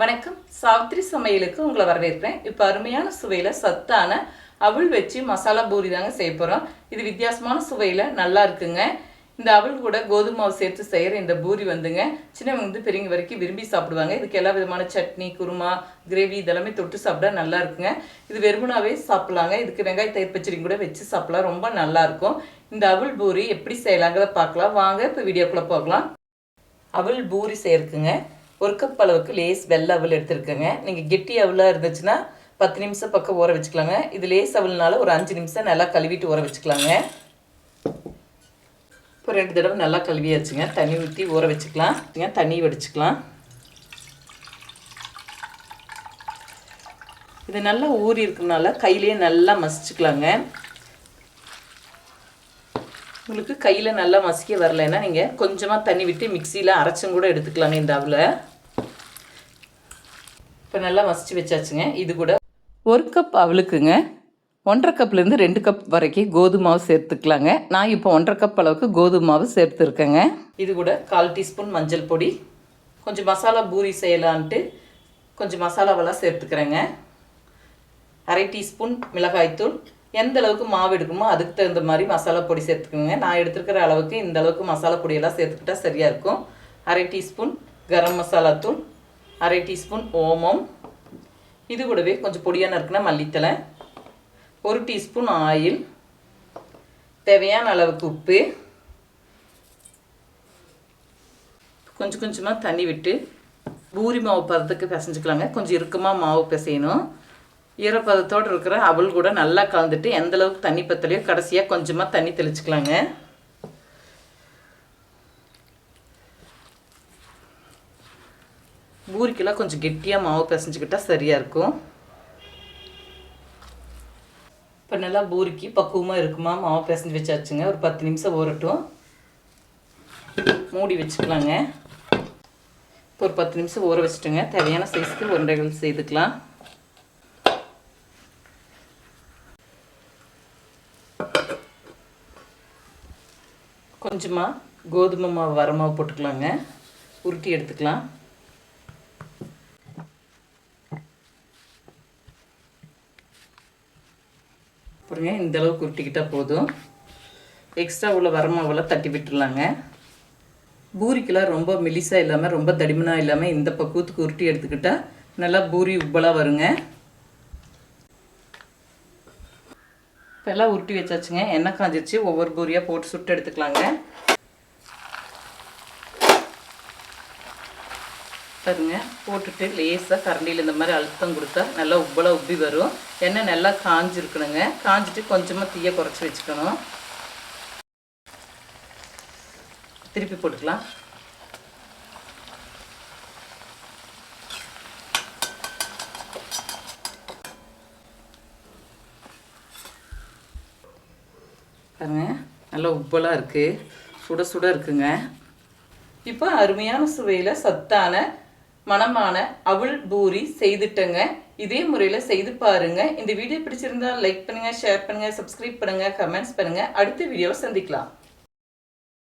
வணக்கம். சாவித்திரி சமையலுக்கு உங்களை வரவேற்கிறேன். இப்போ அருமையான சுவையில் சத்தான அவள் வச்சு மசாலா பூரி தாங்க செய்ய போகிறோம் இது வித்தியாசமான சுவையில் நல்லா இருக்குங்க. இந்த அவள் கூட கோதுமை மாவு சேர்த்து செய்கிற இந்த பூரி வந்துங்க. சின்னவங்க வந்து பெரியவங்க வரைக்கும் விரும்பி சாப்பிடுவாங்க. இதுக்கு எல்லா விதமான சட்னி குருமா கிரேவி இதெல்லாமே தொட்டு சாப்பிட நல்லா இருக்குங்க. இது வெறுமனாவே சாப்பிடலாங்க. இதுக்கு வெங்காய தயிர் பச்சடி கூட வச்சு சாப்பிடலாம். ரொம்ப நல்லா இருக்கும். இந்த அவள் பூரி எப்படி செய்யலாங்கிறத பார்க்கலாம். வாங்க இப்போ வீடியோக்குள்ளே போகலாம். அவள் பூரி செய்யறதுக்குங்க. ஒரு கப் அளவுக்கு லேஸ் வெள்ளை அவல் எடுத்துருக்கேங்க. நீங்கள் கெட்டி அவலாக இருந்துச்சுன்னா பத்து நிமிஷம் பக்கம் ஊற வச்சுக்கலாங்க. இது லேஸ் அவல்னால ஒரு அஞ்சு நிமிஷம் நல்லா கழுவிட்டு ஊற வச்சுக்கலாங்க. இப்போ ரெண்டு தடவை நல்லா கழுவியாச்சுங்க. தண்ணி ஊற்றி ஊற வச்சுக்கலாம். தண்ணி வடிச்சுக்கலாம். இது நல்லா ஊறி இருக்கிறதுனால கையிலேயே நல்லா மசிச்சுக்கலாங்க. உங்களுக்கு கையில் நல்லா மசிக்க வரலைன்னா நீங்கள் கொஞ்சமாக தண்ணி விட்டு மிக்சியில் அரைச்சும் கூட எடுத்துக்கலாங்க இந்த அவளை இப்போ நல்லா மசிச்சு வச்சாச்சுங்க. இது கூட ஒரு கப் அவளுக்குங்க. ஒன்றரை கப்லேருந்து ரெண்டு கப் வரைக்கும் கோதுமை மாவு சேர்த்துக்கலாங்க. நான் இப்போ ஒன்றரை கப் அளவுக்கு கோதுமை மாவு சேர்த்துருக்கேங்க. இது கூட கால் டீஸ்பூன் மஞ்சள் பொடி கொஞ்சம் மசாலா பூரி செய்யலான்ட்டு கொஞ்சம் மசாலாவெல்லாம் சேர்த்துக்கிறேங்க. அரை டீஸ்பூன் மிளகாய்த்தூள் எந்த அளவுக்கு மாவு எடுக்கணுமோ அதுக்கு தகுந்த மாதிரி மசாலா பொடி சேர்த்துக்கோங்க நான் எடுத்துருக்கிற அளவுக்கு இந்த அளவுக்கு மசாலா பொடியெல்லாம் சேர்த்துக்கிட்டா சரியாக இருக்கும். அரை டீஸ்பூன் கரம் மசாலா தூள். அரை டீஸ்பூன் ஓமம். இது கூடவே கொஞ்சம் பொடியாக நறுக்குனா மல்லித்தலை ஒரு டீஸ்பூன் ஆயில். தேவையான அளவுக்கு உப்பு. கொஞ்சம் கொஞ்சமாக தண்ணி விட்டு பூரி மாவு பதத்துக்கு பிசைஞ்சுக்கலாங்க. கொஞ்சம் இறுக்கமாக மாவு பிசையணும். ஈரப்பதத்தோடு இருக்கிற அவள் கூட நல்லா கலந்துட்டு எந்தளவுக்கு தண்ணி பத்தலையோ கடைசியாக கொஞ்சமாக தண்ணி தெளிச்சுக்கலாங்க. பூரிக்கெல்லாம் கொஞ்சம் கெட்டியாக மாவு பிசைஞ்சிக்கிட்டால் சரியாக இருக்கும். இப்போ நல்லா பூரிக்கு பக்குவமாக இருக்குமா? மாவு பிசைஞ்சு வச்சாச்சுங்க. ஒரு பத்து நிமிஷம் ஊறட்டும். மூடி வச்சுக்கலாங்க. இப்போ ஒரு பத்து நிமிஷம் ஊற வச்சுட்டுங்க. தேவையான சைஸ்க்கு உருண்டைகள் செய்துக்கலாம். கொஞ்சமாக கோதுமை மாவு வர மாவு போட்டுக்கலாங்க. உருட்டி எடுத்துக்கலாம். பாருங்க இந்த அளவுக்கு உருட்டிக்கிட்டால் போதும். எக்ஸ்ட்ரா உள்ள வர மாவெல்லாம் தட்டி விட்டுடலாங்க பூரிக்கெல்லாம் ரொம்ப மெலிசாக இல்லாமல் ரொம்ப தடிமனாக இல்லாமல் இந்த பக்குவத்துக்கு உருட்டி எடுத்துக்கிட்டால் நல்லா பூரி உப்பலாக வருங்க. இப்போ எல்லாம் உருட்டி வச்சாச்சுங்க. எண்ணெய் காஞ்சிருச்சு. ஒவ்வொரு பூரியாக போட்டு சுட்டு எடுத்துக்கலாங்க. பாருங்க போட்டுட்டு லேசாக கரண்டியில் இந்த மாதிரி அழுத்தம் கொடுத்தா நல்லா உப்பலாக உப்பி வரும். எண்ணெய் நல்லா காஞ்சிருக்கணுங்க. காஞ்சிட்டு கொஞ்சமாக தீயை குறைச்சி வச்சுக்கணும். திருப்பி போட்டுக்கலாம். பாருங்க நல்லா உப்பலாக இருக்குது சுட சுட இருக்குங்க. இப்போ அருமையான சுவையில் சத்தான மனமான அவள் பூரி செய்துட்டேங்க. இதே முறையில் செய்து பாருங்க. இந்த வீடியோ பிடிச்சிருந்தா லைக் பண்ணுங்க ஷேர் பண்ணுங்க சப்ஸ்கிரைப் பண்ணுங்க கமெண்ட்ஸ் பண்ணுங்க. அடுத்த வீடியோவை சந்திக்கலாம்.